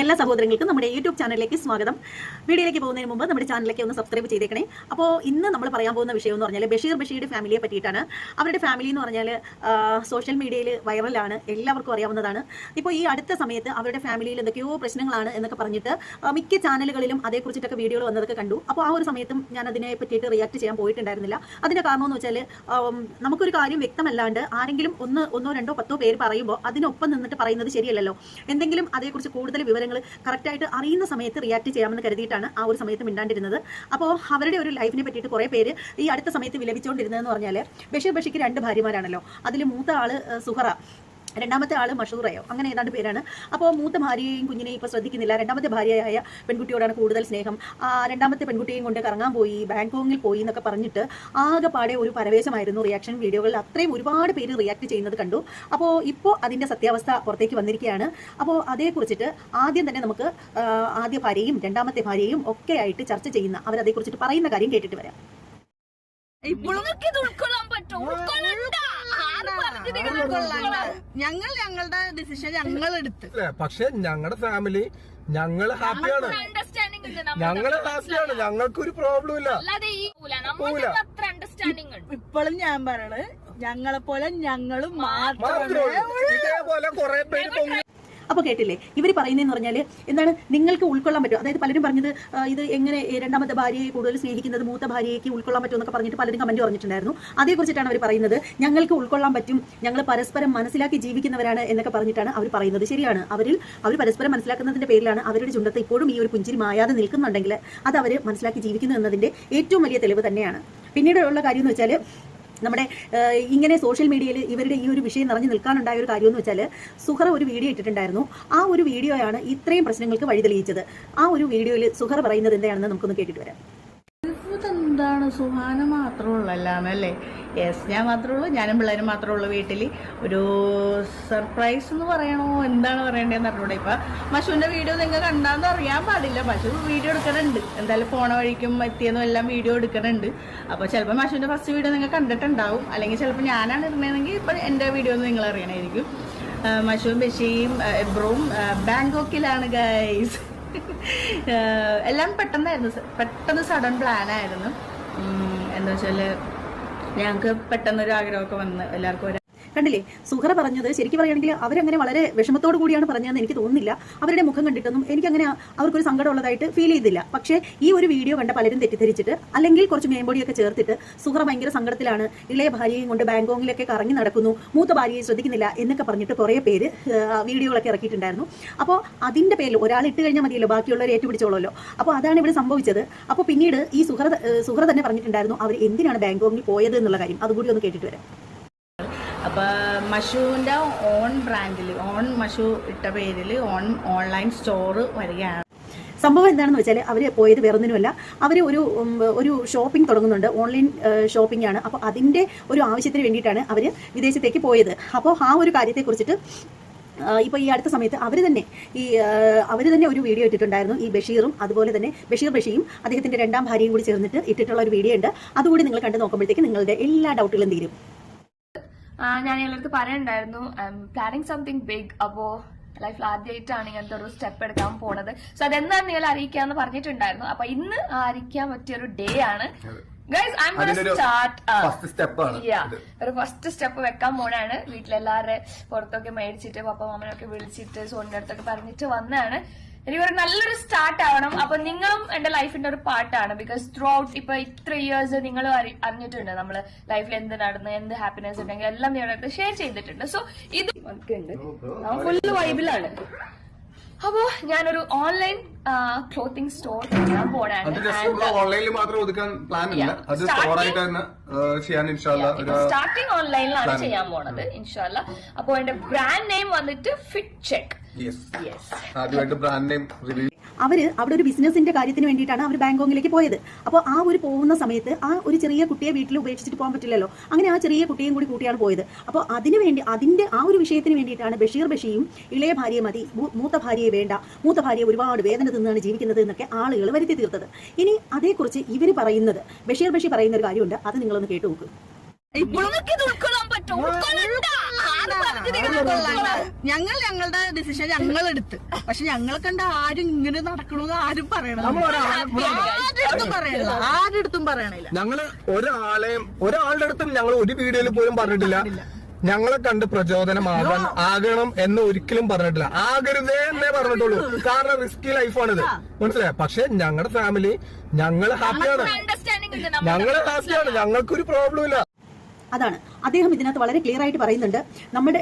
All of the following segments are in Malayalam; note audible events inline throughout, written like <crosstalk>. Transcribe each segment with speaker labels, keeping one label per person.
Speaker 1: എല്ലാ സഹോദരങ്ങൾക്കും നമ്മുടെ യൂട്യൂബ് ചാനലിലേക്ക് സ്വാഗതം. വീഡിയോയിലേക്ക് പോകുന്നതിന് മുമ്പ് നമ്മുടെ ചാനലിലേക്ക് ഒന്ന് സബ്സ്ക്രൈബ് ചെയ്തേക്കണേ. അപ്പോൾ ഇന്ന് നമ്മൾ പറയാൻ പോകുന്ന വിഷയം എന്ന് പറഞ്ഞാൽ ബഷീർ ബഷീറുടെ ഫാമിലിയെ പറ്റിയിട്ടാണ്. അവരുടെ ഫാമിലി എന്ന് പറഞ്ഞാൽ സോഷ്യൽ മീഡിയയിൽ വൈറലാണ് എല്ലാവർക്കും അറിയാവുന്നതാണ്. ഇപ്പോൾ ഈ അടുത്ത സമയത്ത് അവരുടെ ഫാമിലിയിൽ എന്തൊക്കെയോ പ്രശ്നങ്ങളാണ് എന്നൊക്കെ പറഞ്ഞിട്ട് മിക്ക ചാനലുകളിലും അതേക്കുറിച്ചിട്ടൊക്കെ വീഡിയോകൾ വന്നതൊക്കെ കണ്ടു. അപ്പോൾ ആ ഒരു സമയത്തും ഞാൻ അതിനെ പറ്റിയിട്ട് റിയാക്ട് ചെയ്യാൻ പോയിട്ടുണ്ടായിരുന്നില്ല. അതിന്റെ കാരണം എന്ന് വെച്ചാൽ നമുക്കൊരു കാര്യം വ്യക്തമല്ലാണ്ട് ആരെങ്കിലും ഒന്ന് ഒന്നോ രണ്ടോ പത്തോ പേര് പറയുമ്പോൾ അതിനൊപ്പം നിന്നിട്ട് പറയുന്നത് ശരിയല്ലല്ലോ. എന്തെങ്കിലും അതേക്കുറിച്ച് കൂടുതൽ വിവരങ്ങൾ കറക്റ്റായിട്ട് അറിയുന്ന സമയത്ത് റിയാക്ട് ചെയ്യാമെന്ന് കരുതിയിട്ടാണ് ആ ഒരു സമയത്ത് മിണ്ടാണ്ടിരുന്നത്. അപ്പോൾ അവരുടെ ഒരു ലൈഫിനെ പറ്റിയിട്ട് കുറേ പേര് ഈ അടുത്ത സമയത്ത് വിലപിച്ചുകൊണ്ടിരുന്നതെന്ന് പറഞ്ഞാൽ ബഷീർ ബഷിക്ക് രണ്ട് ഭാര്യമാരാണല്ലോ. അതിൽ മൂത്ത ആൾ സുഹറ. രണ്ടാമത്തെ ആൾ മഷൂറയോ? അങ്ങനെ ഏതാണ്ട് പേരാണ്. അപ്പോൾ മൂത്ത ഭാര്യയെയും കുഞ്ഞിനെയും ഇപ്പോൾ ശ്രദ്ധിക്കുന്നില്ല. രണ്ടാമത്തെ ഭാര്യയായ പെൺകുട്ടിയോടാണ് കൂടുതൽ സ്നേഹം. ആ രണ്ടാമത്തെ പെൺകുട്ടിയെയും കൊണ്ട് കറങ്ങാൻ പോയി ബാങ്കോങ്ങിൽ പോയി എന്നൊക്കെ പറഞ്ഞിട്ട് ആകെപ്പാടെ ഒരു പരവേശമായിരുന്നു റിയാക്ഷൻ വീഡിയോകളിൽ. അത്രയും ഒരുപാട് പേര് റിയാക്ട് ചെയ്യുന്നത് കണ്ടു. അപ്പോൾ ഇപ്പോൾ അതിന്റെ സത്യാവസ്ഥ പുറത്തേക്ക് വന്നിരിക്കുകയാണ്. അപ്പോൾ അതേക്കുറിച്ചിട്ട് ആദ്യം തന്നെ നമുക്ക് ആദ്യ ഭാര്യയും രണ്ടാമത്തെ ഭാര്യയും ഒക്കെ ആയിട്ട് ചർച്ച ചെയ്യുന്ന അവരതേക്കുറിച്ചിട്ട് പറയുന്ന കാര്യം കേട്ടിട്ട് വരാം.
Speaker 2: ഇപ്പോഴും ഉൾക്കൊള്ളാൻ പറ്റും. ഉൾക്കൊള്ളണ്ട.
Speaker 3: ഞങ്ങൾ ഞങ്ങളുടെ ഡിസിഷൻ ഞങ്ങൾ എടുത്ത്.
Speaker 4: പക്ഷെ ഞങ്ങളുടെ ഫാമിലി ഞങ്ങൾ ഹാപ്പിയാണ്
Speaker 2: അണ്ടർസ്റ്റാൻഡിംഗ് ഉണ്ട്
Speaker 4: ഞങ്ങൾ ഹാപ്പിയാണ് ഞങ്ങൾക്കൊരു പ്രോബ്ലം ഇല്ല.
Speaker 2: അല്ലാതെ ഈ നമ്മൾക്ക് അത്ര അണ്ടർസ്റ്റാൻഡിംഗ് ഉണ്ട്.
Speaker 3: ഇപ്പോഴും ഞാൻ പറയണത് ഞങ്ങളെ പോലെ ഞങ്ങളും
Speaker 4: മാത്രം
Speaker 3: മാത്രമേ
Speaker 4: ഉള്ളൂ. ഇതേപോലെ കുറെ പേര് പൊങ്ങി
Speaker 1: അപ്പോൾ കേട്ടില്ലേ? ഇവർ പറയുന്നതെന്ന് പറഞ്ഞാൽ എന്താണ്? നിങ്ങൾക്ക് ഉൾക്കൊള്ളാൻ പറ്റും. അതായത് പലരും പറഞ്ഞത് ഇത് എങ്ങനെ രണ്ടാമത്തെ ഭാര്യയെ കൂടുതൽ സ്നേഹിക്കുന്നത് മൂത്ത ഭാര്യയ്ക്ക് ഉൾക്കൊള്ളാൻ പറ്റും എന്നൊക്കെ പറഞ്ഞിട്ട് പലരും കമന്റ് പറഞ്ഞിട്ടുണ്ടായിരുന്നു. അതേക്കുറിച്ചിട്ടാണ് അവർ പറയുന്നത് ഞങ്ങൾക്ക് ഉൾക്കൊള്ളാൻ പറ്റും. ഞങ്ങൾ പരസ്പരം മനസ്സിലാക്കി ജീവിക്കുന്നവരാണ് എന്നൊക്കെ പറഞ്ഞിട്ടാണ് അവർ പറയുന്നത്. ശരിയാണ്. അവരിൽ അവർ പരസ്പരം മനസ്സിലാക്കുന്നതിന്റെ പേരിലാണ് അവരുടെ ചുണ്ടത്ത് ഇപ്പോഴും ഈ ഒരു പുഞ്ചിരി മായാതെ നിൽക്കുന്നുണ്ടെങ്കിൽ അത് അവർ മനസ്സിലാക്കി ജീവിക്കുന്നു എന്നതിന്റെ ഏറ്റവും വലിയ തെളിവ് തന്നെയാണ്. പിന്നീടുള്ള കാര്യം എന്ന് വെച്ചാൽ നമ്മുടെ ഇങ്ങനെ സോഷ്യൽ മീഡിയയിൽ ഇവരുടെ ഈ ഒരു വിഷയം നിറഞ്ഞു നിൽക്കാനുണ്ടായ ഒരു കാര്യം എന്ന് വെച്ചാൽ സുഹറ ഒരു വീഡിയോ ഇട്ടിട്ടുണ്ടായിരുന്നു. ആ ഒരു വീഡിയോയാണ് ഇത്രയും പ്രശ്നങ്ങൾക്ക് വഴി തെളിയിച്ചത്. ആ ഒരു വീഡിയോയിൽ സുഹറ പറയുന്നത് എന്താണെന്ന് നമുക്കൊന്ന് കേട്ടിട്ട് വരാം.
Speaker 3: എന്താണ് സുഹാന മാത്രമേ ഉള്ളല്ലാന്നല്ലേ യെസ് ഞാൻ മാത്രമേ ഉള്ളൂ. ഞാനും പിള്ളേരും മാത്രമേ ഉള്ളൂ വീട്ടിൽ ഒരു സർപ്രൈസ് എന്ന് പറയണോ? എന്താണ് പറയേണ്ടതെന്ന് അറിഞ്ഞൂടെ ഇപ്പം? പശുവിന്റെ വീഡിയോ നിങ്ങൾ കണ്ടാന്ന് അറിയാൻ പാടില്ല. മഷു വീഡിയോ എടുക്കണുണ്ട്. എന്തായാലും പോണ വഴിക്കും എത്തിയെന്നും എല്ലാം വീഡിയോ എടുക്കണുണ്ട്. അപ്പോൾ ചിലപ്പോൾ പശുവിന്റെ ഫസ്റ്റ് വീഡിയോ നിങ്ങൾ കണ്ടിട്ടുണ്ടാവും. അല്ലെങ്കിൽ ചിലപ്പോൾ ഞാനാണ് ഇടുന്നതെങ്കിൽ ഇപ്പം എന്റെ വീഡിയോ ഒന്ന് നിങ്ങൾ അറിയണമായിരിക്കും മഷുവും ബഷീയും എബ്രവും ബാങ്കോക്കിലാണ് ഗൈസ് <laughs> എല്ലാം പെട്ടെന്നായിരുന്നു. പെട്ടെന്ന് സഡൻ പ്ലാൻ ആയിരുന്നു. എന്താ വെച്ചാൽ ഞങ്ങൾക്ക് പെട്ടെന്നൊരു ആഗ്രഹമൊക്കെ വന്ന് എല്ലാവർക്കും
Speaker 1: കണ്ടില്ലേ? സുഹറ പറഞ്ഞത് ശരിക്കും പറയുകയാണെങ്കിൽ അവരങ്ങനെ വളരെ വിഷമത്തോടു കൂടിയാണ് പറഞ്ഞതെന്ന് എനിക്ക് തോന്നുന്നില്ല. അവരുടെ മുഖം കണ്ടിട്ടൊന്നും എനിക്കങ്ങനെ അവർക്കൊരു സങ്കടം ഉള്ളതായിട്ട് ഫീൽ ചെയ്തില്ല. പക്ഷേ ഈ ഒരു വീഡിയോ കണ്ട പലരും തെറ്റിദ്ധരിച്ചിട്ട് അല്ലെങ്കിൽ കുറച്ച് മേമ്പൊടിയൊക്കെ ചേർത്തിട്ട് സുഹറ ഭയങ്കര സങ്കടത്തിലാണ് ഇളയ ഭാര്യയും കൊണ്ട് ബാങ്കോങ്ങിലൊക്കെ കറങ്ങി നടക്കുന്നു മൂത്ത ഭാര്യയെ ശ്രദ്ധിക്കുന്നില്ല എന്നൊക്കെ പറഞ്ഞിട്ട് കുറേ പേര് വീഡിയോകളൊക്കെ ഇറക്കിയിട്ടുണ്ടായിരുന്നു. അപ്പോൾ അതിന്റെ പേരിൽ ഒരാൾ ഇട്ട് കഴിഞ്ഞാൽ മതിയല്ലോ ബാക്കിയുള്ളവർ ഏറ്റുപിടിച്ചോളല്ലോ. അപ്പോൾ അതാണ് ഇവിടെ സംഭവിച്ചത്. അപ്പോൾ പിന്നീട് ഈ സുഹറ സുഹറ തന്നെ പറഞ്ഞിട്ടുണ്ടായിരുന്നു അവർ എന്തിനാണ് ബാങ്കോങ്ങിൽ പോയത്? എന്നുള്ള കാര്യം. അതുകൂടി ഒന്ന് കേട്ടിട്ട് വരാം.
Speaker 3: അപ്പൊ മഷുവിന്റെ ഓൺ ബ്രാൻഡിൽ ഓൺ മഷു ഇട്ട പേരിൽ ഓൺ ഓൺലൈൻ സ്റ്റോർ വരികയാണ്.
Speaker 1: സംഭവം എന്താണെന്ന് വെച്ചാൽ അവർ പോയത് വേറൊന്നിനുമല്ല അവർ ഒരു ഒരു ഷോപ്പിംഗ് തുടങ്ങുന്നുണ്ട് ഓൺലൈൻ ഷോപ്പിംഗ് ആണ്. അപ്പോൾ അതിന്റെ ഒരു ആവശ്യത്തിന് വേണ്ടിയിട്ടാണ് അവർ വിദേശത്തേക്ക് പോയത്. അപ്പോൾ ആ ഒരു കാര്യത്തെക്കുറിച്ചിട്ട് ഇപ്പോൾ ഈ അടുത്ത സമയത്ത് അവർ തന്നെ ഈ അവർ തന്നെ ഒരു വീഡിയോ ഇട്ടിട്ടുണ്ടായിരുന്നു ഈ ബഷീറും അതുപോലെ തന്നെ ബഷീർ ബഷിയും അദ്ദേഹത്തിന്റെ രണ്ടാം ഭാര്യയും കൂടി ചേർന്നിട്ട് ഇട്ടിട്ടുള്ള ഒരു വീഡിയോ ഉണ്ട്. അതുകൂടി നിങ്ങൾ കണ്ട് നോക്കുമ്പോഴത്തേക്ക് നിങ്ങളുടെ എല്ലാ ഡൗട്ടുകളും തീരും.
Speaker 2: ഞാൻ ഞങ്ങളടുത്ത് പറയണ്ടായിരുന്നു. പ്ലാനിങ് സംതിങ് ബിഗ് അപ്പോ ലൈഫിൽ ആദ്യമായിട്ടാണ് ഇങ്ങനത്തെ ഒരു സ്റ്റെപ്പ് എടുക്കാൻ പോണത്. സോ അതെന്താന്ന് നിങ്ങൾ അറിയിക്കാന്ന് പറഞ്ഞിട്ടുണ്ടായിരുന്നു. അപ്പൊ ഇന്ന് അറിയിക്കാൻ പറ്റിയ ഒരു ഡേ ആണ്. ഗൈസ് ഐ സ്റ്റാർട്ട് ഒരു ഫസ്റ്റ് സ്റ്റെപ്പ് വെക്കാൻ പോണാണ്. വീട്ടിലെല്ലാവരുടെ പുറത്തൊക്കെ മേടിച്ചിട്ട് പപ്പ മാമനൊക്കെ വിളിച്ചിട്ട് സോണിന്റെ അടുത്തൊക്കെ പറഞ്ഞിട്ട് വന്നാണ് എനിക്ക് ഒരു നല്ലൊരു സ്റ്റാർട്ട് ആവണം. അപ്പൊ നിങ്ങളും എന്റെ ലൈഫിന്റെ ഒരു പാർട്ടാണ് ബിക്കോസ് ത്രൂ ഔട്ട് ഇപ്പൊ ഇത്ര ഇയേഴ്സ് നിങ്ങൾ അറിഞ്ഞിട്ടുണ്ട് നമ്മൾ ലൈഫിൽ എന്ത് നടന്നു എന്ത് ഹാപ്പിനെസ് ഉണ്ടെങ്കിൽ എല്ലാം നിങ്ങളുടെ ഷെയർ ചെയ്തിട്ടുണ്ട്. സോ ഇത് ഒക്കെ ഉണ്ട് ഫുള്ള് വൈബിലാണ് അപ്പോ ഞാനൊരു ഓൺലൈൻ ക്ലോത്തിങ് സ്റ്റോർ പോണാണ്.
Speaker 5: ചെയ്യാൻ
Speaker 2: സ്റ്റാർട്ടിങ് ഓൺലൈനിലാണ്. ചെയ്യാൻ പോണത് ഇൻഷാല്ല അപ്പൊ എന്റെ ബ്രാൻഡ് നെയിം വന്നിട്ട് ഫിറ്റ് ചെക്ക്
Speaker 5: ആദ്യമായിട്ട് ബ്രാൻഡ് നെയിം റിവീൽ
Speaker 1: അവർ അവിടെ ഒരു ബിസിനസിന്റെ കാര്യത്തിന് വേണ്ടിയിട്ടാണ് അവർ ബാങ്കോങ്ങിലേക്ക് പോയത്. അപ്പോൾ ആ ഒരു പോകുന്ന സമയത്ത് ആ ഒരു ചെറിയ കുട്ടിയെ വീട്ടിൽ ഉപേക്ഷിച്ചിട്ട് പോകാൻ പറ്റില്ലല്ലോ. അങ്ങനെ ആ ചെറിയ കുട്ടിയും കൂടി കൂട്ടിയാണ് പോയത്. അപ്പോൾ അതിന് വേണ്ടി അതിന്റെ ആ ഒരു വിഷയത്തിന് വേണ്ടിയിട്ടാണ് ബഷീർ ബഷിയും ഇളയ ഭാര്യയെ മതി മൂത്ത ഭാര്യയെ വേണ്ട മൂത്ത ഭാര്യ ഒരുപാട് വേദന തിന്നാണ് ജീവിക്കുന്നത് എന്നൊക്കെ ആളുകൾ വരുത്തി തീർത്തത്. ഇനി അതേക്കുറിച്ച് ഇവർ പറയുന്നത് ബഷീർ ബഷി പറയുന്ന ഒരു കാര്യമുണ്ട് അത് നിങ്ങളൊന്ന് കേട്ടു നോക്ക്.
Speaker 2: ഉൾക്കൊള്ളാൻ പറ്റും. ഉൾക്കൊള്ളണ്ട. ആര്
Speaker 3: ഞങ്ങൾ ഞങ്ങളുടെ ഡിസിഷൻ ഞങ്ങൾ എടുത്ത് പക്ഷെ ഞങ്ങളെ കണ്ട ആരും ഇങ്ങനെ നടക്കണമെന്ന് ആരും പറയണം ആരെടുത്തും പറയണില്ല. ആരുടെ പറയണില്ല.
Speaker 4: ഞങ്ങൾ ഒരാളെയും ഒരാളുടെ അടുത്തും ഞങ്ങൾ ഒരു വീഡിയോയിൽ പോലും പറഞ്ഞിട്ടില്ല. ഞങ്ങളെ കണ്ട് പ്രചോദനമാകാൻ ആകണം എന്ന് ഒരിക്കലും പറഞ്ഞിട്ടില്ല. ആകരുതേ എന്നേ പറഞ്ഞിട്ടുള്ളൂ. കാരണം റിസ്കി ലൈഫാണിത് മനസ്സിലായോ? പക്ഷെ ഞങ്ങളുടെ ഫാമിലി ഞങ്ങൾ ഹാപ്പിയാണ് ഞങ്ങൾ ഹാപ്പിയാണ് ഞങ്ങൾക്കൊരു പ്രോബ്ലം ഇല്ല.
Speaker 1: അതാണ്. അദ്ദേഹം ഇതിനകത്ത് വളരെ ക്ലിയർ ആയിട്ട് പറയുന്നുണ്ട് നമ്മുടെ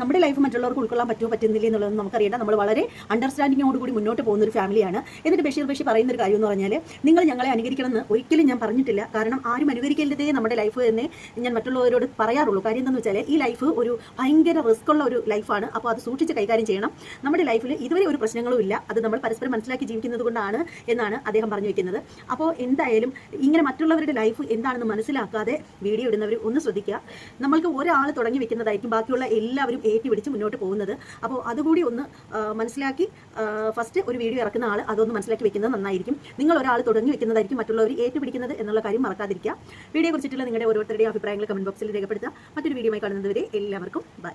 Speaker 1: നമ്മുടെ ലൈഫ് മറ്റുള്ളവർക്ക് ഉൾക്കൊള്ളാൻ പറ്റുമോ പറ്റുന്നില്ല എന്നുള്ളത് നമുക്കറിയേണ്ട. നമ്മൾ വളരെ അണ്ടർസ്റ്റാൻഡിങ്ങോട് കൂടി മുന്നോട്ട് പോകുന്ന ഒരു ഫാമിലിയാണ് എന്നിട്ട് ബഷീർ ബഷീർ പറയുന്ന ഒരു കാര്യം എന്ന് പറഞ്ഞാൽ നിങ്ങൾ ഞങ്ങളെ അനുകരിക്കണമെന്ന് ഒരിക്കലും ഞാൻ പറഞ്ഞിട്ടില്ല. കാരണം ആരും അനുകരിക്കേണ്ടതേ നമ്മുടെ ലൈഫ് തന്നെ ഞാൻ മറ്റുള്ളവരോട് പറയാറുള്ളൂ. കാര്യം എന്താണെന്ന് വെച്ചാൽ ഈ ലൈഫ് ഒരു ഭയങ്കര റിസ്ക് ഉള്ള ഒരു ലൈഫാണ് അപ്പോൾ അത് സൂക്ഷിച്ച് കൈകാര്യം ചെയ്യണം. നമ്മുടെ ലൈഫിൽ ഇതുവരെ ഒരു പ്രശ്നങ്ങളും ഇല്ല. അത് നമ്മൾ പരസ്പരം മനസ്സിലാക്കി ജീവിക്കുന്നത് കൊണ്ടാണ് എന്നാണ് അദ്ദേഹം പറഞ്ഞു വയ്ക്കുന്നത് അപ്പോൾ എന്തായാലും ഇങ്ങനെ മറ്റുള്ളവരുടെ ലൈഫ് എന്താണെന്ന് മനസ്സിലാക്കാതെ വീഡിയോ ഇടുന്നവർ ഒന്ന് ശ്രദ്ധിക്കുക. നമ്മൾക്ക് ഒരാൾ തുടങ്ങി വെക്കുന്നതായിരിക്കും ബാക്കിയുള്ള എല്ലാവരും ഏറ്റി പിടിച്ച് മുന്നോട്ട് പോകുന്നത്. അപ്പോൾ അതുകൂടി ഒന്ന് മനസ്സിലാക്കി ഫസ്റ്റ് ഒരു വീഡിയോ ഇറക്കുന്ന ആൾ അതൊന്ന് മനസ്സിലാക്കി വെക്കുന്നത് നന്നായിരിക്കും. നിങ്ങൾ ഒരാൾ തുടങ്ങി വെക്കുന്നതായിരിക്കും മറ്റുള്ളവർ ഏറ്റുപിടിക്കുന്നത് എന്നുള്ള കാര്യം മറക്കാതിരിക്കുക. വീഡിയോ കുറിച്ചിട്ടുള്ള നിങ്ങളുടെ ഓരോരുത്തരുടെയും അഭിപ്രായങ്ങൾ കമന്റ് ബോക്സിൽ രേഖപ്പെടുത്തുക. മറ്റൊരു വീഡിയോ കാണുന്നതുവരെ എല്ലാവർക്കും ബൈ.